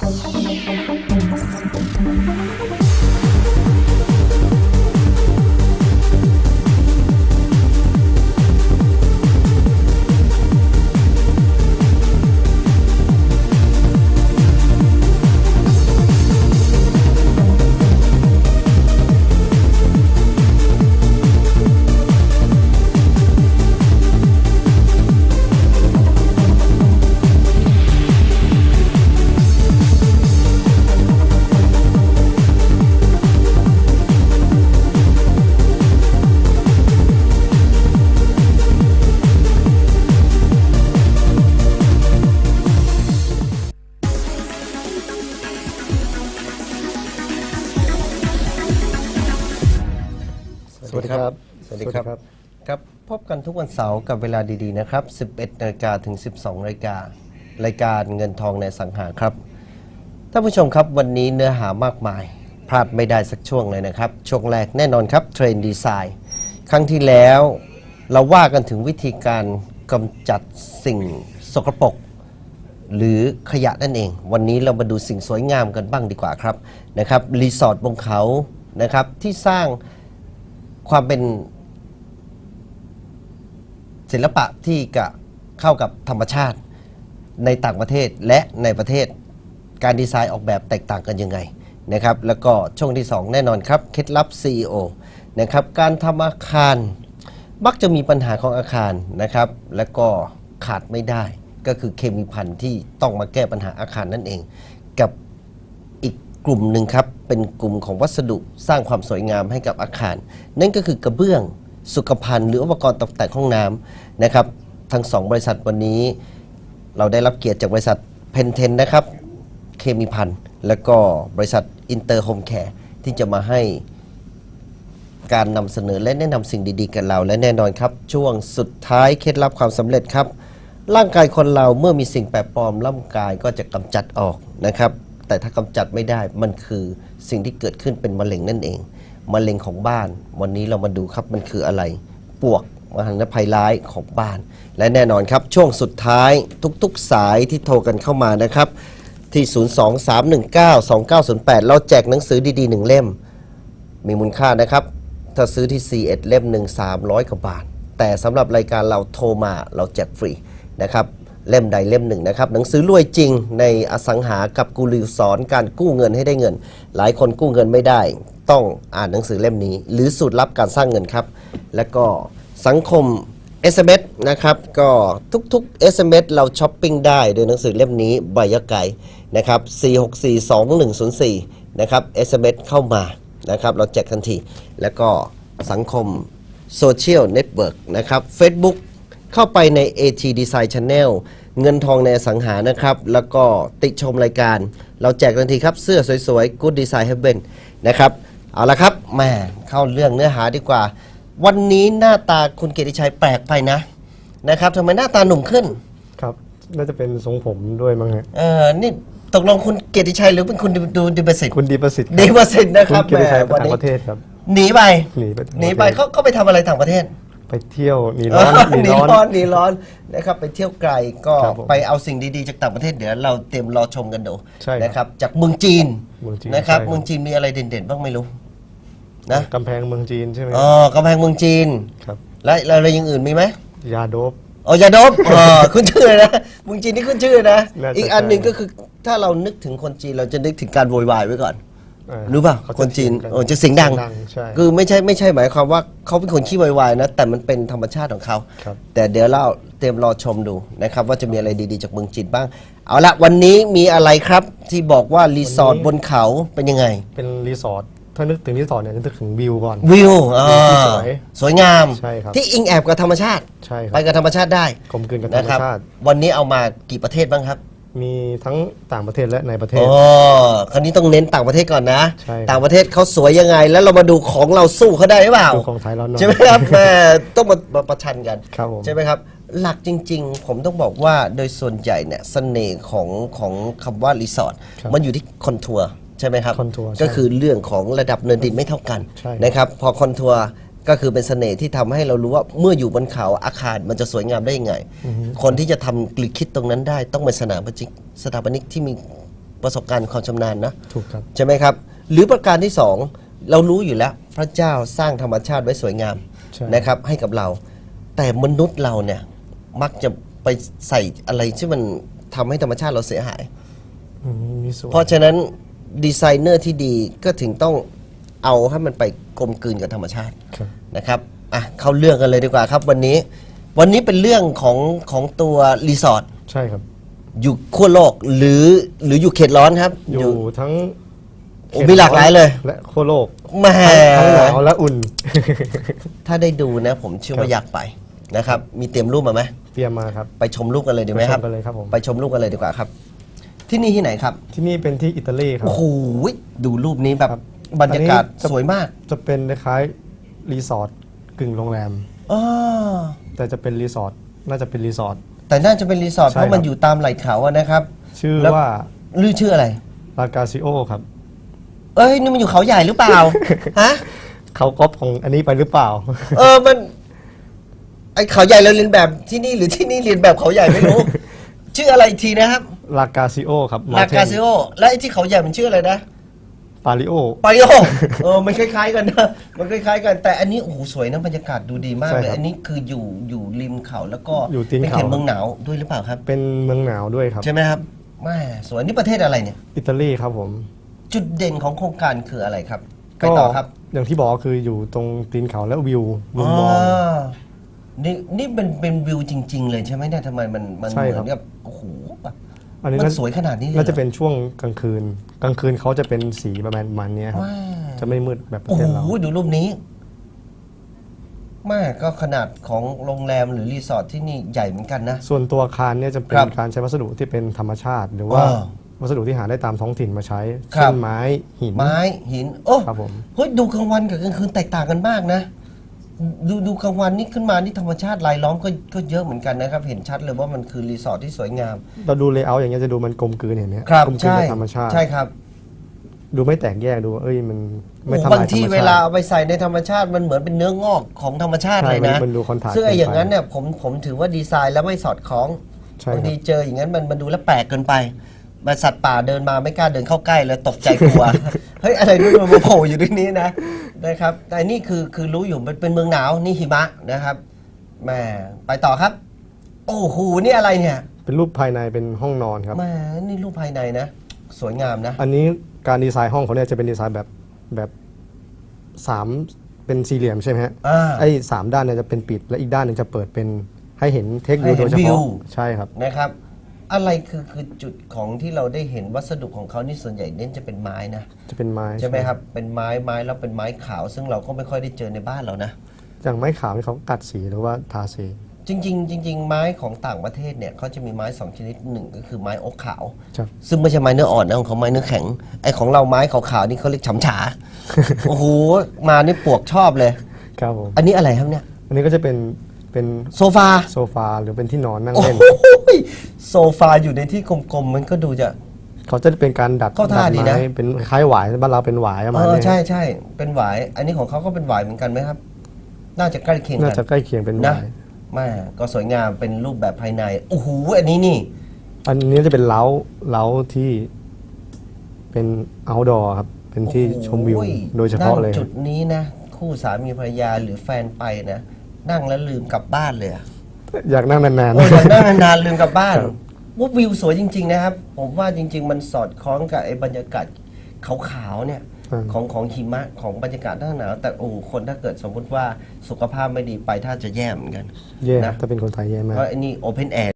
Thank you. สวัสดีครับ สวัสดีครับ ครับพบกันทุกวันเสาร์กับเวลาดีๆนะครับ 11นาฬิกาถึง 12นาฬิการายการเงินทองในสังหาครับ ท่านผู้ชมครับวันนี้เนื้อหามากมาย พลาดไม่ได้สักช่วงเลยนะครับ ช่วงแรกแน่นอนครับเทรนดีไซน์ ครั้งที่แล้วเราว่ากันถึงวิธีการกำจัดสิ่งสกปรกหรือขยะนั่นเอง วันนี้เรามาดูสิ่งสวยงามกันบ้างดีกว่าครับนะครับรีสอร์ทบนเขานะครับที่สร้าง ความเป็นศิลปะที่กะเข้ากับธรรมชาติในต่างประเทศและในประเทศการดีไซน์ออกแบบแตกต่างกันยังไงนะครับ แล้วก็ช่วงที่ 2 แน่นอนครับเคล็ดลับ CEO นะครับการทำอาคารมักจะมีปัญหาของอาคารนะครับ แล้วก็ขาดไม่ได้ก็คือเคมีพันธุ์ที่ต้องมาแก้ปัญหาอาคารนั่นเอง กับ กลุ่มหนึ่งครับ เป็นกลุ่มของวัสดุสร้างความสวยงามให้กับอาคาร นั่นก็คือกระเบื้องสุขภัณฑ์ หรืออุปกรณ์ตกแต่งห้องน้ำนะครับ ทั้งสองบริษัทวันนี้ เราได้รับเกียรติจากบริษัทเพนเทนนะครับเคมีพันธ์แล้วก็บริษัทอินเตอร์โฮมแคร์ที่จะมาให้การนำเสนอและแนะนำสิ่งดีๆ กับเรา และแน่นอนครับ ช่วงสุดท้ายเคล็ดลับความสำเร็จครับ ร่างกายคนเราเมื่อมีสิ่งแปลกปลอมร่างกายก็จะกำจัดออกนะครับ แต่ถ้ากำจัดไม่ได้มันคือสิ่งที่เกิดขึ้นเป็นมะเร็งนั่นเองมะเร็งของบ้าน วันนี้เรามาดูครับมันคืออะไรปวกมหันตภัยร้ายของบ้าน และแน่นอนครับ ช่วงสุดท้ายทุกๆสายที่โทรกันเข้ามานะครับ ที่ 023192908 เราแจกหนังสือดีๆหนึ่งเล่ม มีมูลค่านะครับ ถ้าซื้อที่ C1 เล่มหนึ่ง300 กว่าบาท แต่สำหรับรายการเราโทรมาเราแจกฟรีนะครับ เล่มใดเล่มหนึ่งนะครับหนังสือรวยจริงในอสังหากับกูรูสอนการกู้เงินให้ได้เงิน หลายคนกู้เงินไม่ได้ ต้องอ่านหนังสือเล่มนี้ หรือสูตรลับการสร้างเงินครับ และก็สังคม SMS นะครับก็ทุกๆ SMS เราช้อปปิ้งได้โดยหนังสือเล่มนี้ใบยะไก่นะครับ4642104นะครับ SMS เข้ามานะครับเราแจกทันที แล้วก็สังคมโซเชียลเน็ตเวิร์กนะครับ Facebook เข้าไปใน AT Design Channel เงินทองในอสังหานะครับ แล้วก็ติชมรายการ เราแจกทันทีครับ เสื้อสวยๆ Good Design Heaven นะครับ เอาละครับแหม่เข้าเรื่องเนื้อหาดีกว่า วันนี้หน้าตาคุณเกียรติชัยแปลกไปนะนะครับทำไมหน้าตาหนุ่มขึ้น ครับ น่าจะเป็นทรงผมด้วยมั้งฮะ เออนี่ตกลงคุณเกียรติชัยหรือเป็นคุณดูดูดิบสิทธิ์คุณดีประสิทธิ์ดีประสิทธิ์นะครับคุณเกียรติชัยแหมไปวันต่างนี้ประเทศครับหนีไปหนีไปต่างประเทศหนีไปเขาเขาไปทำอะไรต่างประเทศ ไปเที่ยวหนีร้อน หนีร้อนหนีร้อนนะครับไปเที่ยวไกลก็ครับผมไปเอาสิ่งดีๆจากต่างประเทศเดี๋ยวเราเตรียมรอชมกันดูใช่ครับนะครับจากเมืองจีนเมืองจีนนะครับใช่ครับเมืองจีนมีอะไรเด่นๆบ้างไม่รู้นะกำแพงเมืองจีนใช่ไหมอ๋อกำแพงเมืองจีนครับและแล้วอะไรอย่างอื่นมีไหมยาโดบอ๋อยาดมเออคุณชื่อเลยนะเมืองจีนนี่คุณชื่อนะน่าจะอีกอันหนึ่งใช่ก็คือถ้าเรานึกถึงคนจีนเราจะนึกถึงการโวยวายไว้ก่อนอ่า รู้ป่ะเขาจะคนจีนเถียงกันโอ้จะเสียงดังใช่คือไม่ใช่ไม่ใช่หมายความว่าเขาเป็นคนขี้โวยวายนะ แต่มันเป็นธรรมชาติของเขา ครับ แต่เดี๋ยวเราเตรียมรอชมดูนะครับ ว่าจะมีอะไรดีๆจากเมืองจีนบ้าง เอาละวันนี้มีอะไรครับที่บอกว่ารีสอร์ทวันนี้บนเขาเป็นยังไง เป็นรีสอร์ทถ้านึกถึงรีสอร์ทเนี่ยนึกถึงวิวก่อน วิวอ่าวิวที่สวยสวยงาม ใช่ครับ ที่อิงแอบกับธรรมชาติ ใช่คไปรับกับธรรมชาติได้กลมกลืนกับธรนะรมครับชาติวันนี้เอามากี่ประเทศบ้างครับ มีทั้งต่างประเทศและในประเทศ อ๋อคราวนี้ต้องเน้นต่างประเทศก่อนนะ ใช่ครับ ต่างประเทศเขาสวยยังไง แล้วเรามาดูของเราสู้เขาได้หรือเปล่า ดูของไทยเราหน่อยใช่ไหมครับแม่ต้องมามาประชันกัน ครับผม ใช่ไหมครับ หลักจริง ๆ ผมต้องบอกว่าโดยส่วนใหญ่เนี่ยเสน่ห์ของของคำว่ารีสอร์ทครับมันอยู่ที่คอนทัวร์ใช่ไหมครับ คอนทัวร์ใช่ก็คือเรื่องของระดับเนินดินไม่เท่ากันใช่ นะครับ พอคอนทัวร์ ก็คือเป็นเสน่ห์ที่ทำให้เรารู้ว่าเมื่ออยู่บนเขาอาคารมันจะสวยงามได้ยังไง คนที่จะทำหรือคิดตรงนั้นได้ต้องเป็นสถาปนิกสถาปนิกที่มีประสบการณ์ความชำนาญนะ ถูกครับ ใช่ไหมครับ หรือประการที่สองเรารู้อยู่แล้ว พระเจ้าสร้างธรรมชาติไว้สวยงามใช่ นะครับ ให้กับเรา แต่มนุษย์เราเนี่ยมักจะไปใส่อะไรที่มันทำให้ธรรมชาติเราเสียหาย อืมมีส่วนเพราะฉะนั้นดีไซเนอร์ที่ดีก็ถึงต้องเอาให้มันไปกลมกลืนกับธรรมชาติ ครับ นะครับอะเข้าเรื่องกันเลยดีกว่าครับวันนี้ วันนี้เป็นเรื่องของของตัวรีสอร์ทใช่ครับ อยู่ขั้วโลกหรือหรืออยู่เขตร้อนครับอยู่ทั้งโอ้มีหลากหลายเลย และโคโลกแหม่ทั้งหนาวและอุ่น ถ้าได้ดูนะ ผมเชื่อว่าครับอยากไปนะครับ มีเตรียมรูปมาไหมเตรียมมาครับ ไปชมรูปกันเลยดีไหมครับไปชมกันเลยครับผมไปชมรูปกันเลยดีกว่าครับ ที่นี่ที่ไหนครับ ที่นี่เป็นที่อิตาลีครับโอ้โหดูรูปนี้แบบครับบรรยากาศอันนี้จะสวยมาก จะเป็นคล้ายๆ รีสอร์ทกึ่งโรงแรมอ้อแต่จะเป็นรีสอร์ทน่าจะเป็นรีสอร์ท แต่น่าจะเป็นรีสอร์ทใช่เพราะมันครับ อยู่ตามไหล่เขาอะนะครับ ชื่อแล้ว ว่าลือชื่ออะไร ลากาซิโอครับ เอ้ยนี่มันอยู่เขาใหญ่หรือเปล่า ฮะ เขาก๊อปของอันนี้ไปหรือเปล่า เออมันไอเขาใหญ่เราเรียนแบบที่นี่หรือที่นี่เรียนแบบเขาใหญ่ไม่รู้ ชื่ออะไรอีกทีนะครับลากาซิโอครับ ลากาซิโอและไอที่เขาใหญ่มันชื่ออะไรนะ ปาริโอ ปาริโอเออมันคล้ายๆกันนะมันคล้ายๆกัน แต่อันนี้โอ้โหสวยนะบรรยากาศดูดีมากใช่เลยครับอันนี้คืออยู่อยู่ริมเขาแล้วก็อยู่ตีนเป็นเขตเขา เมืองหนาวด้วยหรือเปล่าครับเป็นเมืองหนาวด้วยครับ ใช่ไหมครับแม่สวยนี่ประเทศอะไรเนี่ย อิตาลีครับผม จุดเด่นของโครงการคืออะไรครับไปต่อครับอย่างที่บอกก็คืออยู่ตรงตีนเขาและวิวมุมมองานี่นี่เป็นเป็นวิวจริง ๆ เลยใช่ไหมเนี่ยทำไมมันมันใช่เหมืครัอบ นกับโอ้โหแบบอันนี้มันน่าสวยขนาดนี้เลยน่าจะหรอเป็นช่วงกลางคืน กลางคืนเขาจะเป็นสีประมาณมันเนี้ยครับว้าจะไม่มืดแบบประโอ้เทโหศเราดูรูปนี้แม่ก็ขนาดของโรงแรมหรือรีสอร์ทที่นี่ใหญ่เหมือนกันนะ ส่วนตัวอาคารเนี่ยจะเป็ครันบการใช้วัสดุที่เป็นธรรมชาติ หรือว่าอ่าวัสดุที่หาได้ตามท้องถิ่นมาใช้ครัเช่บนไม้หินไม้หินโอ้ครับผมเฮ้ยดูกลางวันกับกลางคืนแตกต่างกันมากนะ ดูดูกลางวันนี่ขึ้นมานี่ธรรมชาติรายล้อมก็ก็เยอะเหมือนกันนะครับ เห็นชัดเลยว่ามันคือรีสอร์ทที่สวยงาม เราดูเลเยอร์อย่างเงี้ยจะดูมันกลมกลืนเห็นไหมครับกลมกลืนใช่กับธรรมชาติ ใช่ครับดูไม่แตกแยกดูว่าเอ้ยมันไม่โอ้ทำลายบางธรที่รมเวชาลาติ เอาไปใส่ในธรรมชาติมันเหมือนเป็นเนื้องอกของธรรมชาติใช่เลยนะมันดูคอนทราสต์ซึ่งไอ้อย่างนั้นเกินไปเนี่ยผมผมถือว่าดีไซน์แล้วไม่สอดคล้องใช่บางครัทีบเจออย่างนั้นมันมันดูแล้วแปลกเกินไปมาสัตว์ป่าเดินมาไม่กล้าเดินเข้าใกล้เลยตกใจกลัว เฮ้ยอะไรนู่นมันมาโผล่อยู่ตรงนี้นะ นะครับแต่นี่คือคือรู้อยู่มันเป็นเมืองหนาวนี่หิมะนะครับแหม่ไปต่อครับ โอ้โหนี่อะไรเนี่ยเป็นรูปภายในเป็นห้องนอนครับ แหม่นี่รูปภายในนะ สวยงามนะ อันนี้การดีไซน์ห้องเขาเนี่ยจะเป็นดีไซน์แบบแบบสามเป็นสี่เหลี่ยมใช่ไหมฮะอ่า ไอ้สามด้านเนี่ยจะเป็นปิดและอีกด้านหนึ่งจะเปิดเป็นให้เห็นเทคให้วิวเห็โดนยเฉวิวพาะใช่ครับ นะครับ อะไรคือคือจุดของที่เราได้เห็นวัสดุของเขานี่ส่วนใหญ่เน้นจะเป็นไม้นะจะเป็นไม้ใช่ไหมครับ เป็นไม้ไม้แล้วเป็นไม้ขาว ซึ่งเราก็ไม่ค่อยได้เจอในบ้านเรานะอย่างไม้ขาวนี่เขากัดสีหรือว่าทาสีจริงๆจริงๆไม้ของต่างประเทศเนี่ยเขาจะมีไม้สองชนิดหนึ่งก็คือไม้โอ๊กขาวครับซึ่งไม่ใช่ไม้เนื้ออ่อนนะของเขาไม้เนื้อแข็งไอ้ของเราไม้ขาวๆนี่เขาเรียกฉำฉาโอ้โหมานี่ปวกชอบเลยครับผมอันนี้อะไรครับเนี่ยอันนี้ก็จะเป็น เป็นโซฟา โซฟาหรือเป็นที่นอนนั่งโอ้เล่นโหโซฟาอยู่ในที่กลมๆมันก็ดูจะ เขาจะเป็นการดัดเข้าท่าดัดีไม้นะเป็นคล้ายหวายบ้านเราเป็นหวายประมาณเออนี้ใช่ใช่เป็นหวาย อันนี้ของเขาก็เป็นหวายเหมือนกันไหมครับ น่าจะใกล้เคียงน่ากัจะนใกล้เคียงเป็นหนะวายแม่ก็สวยงามเป็นรูปแบบภายในโอ้โหอันนี้นี่ อันนี้จะเป็นเล้าเล้าที่เป็น outdoor ครับ เป็นที่ชมวิวโอ้โดยเฉพาะเลยนั่งจุดนี้นะ คู่สามีภรรยาหรือแฟนไปนะ นั่งแล้วลืมกลับบ้านเลยอะอยากนั่งนาน โอ้ยอยากนั่งนานๆลืมกลับบ้านครับ ว่าวิวสวยจริง ๆ นะครับ ผมว่าจริง ๆ มันสอดคล้องกับไอ้บรรยากาศขาวๆเนี่ยอืมของของหิมะของบรรยากาศหน้าหนาวแต่โอ้โหคนถ้าเกิดสมมุติว่าสุขภาพไม่ดีไปถ้าจะแย่เหมือนกันๆแย่นะ ถ้าเป็นคนไทยแย่มาเพกราะอันนี้โอเพนแอร์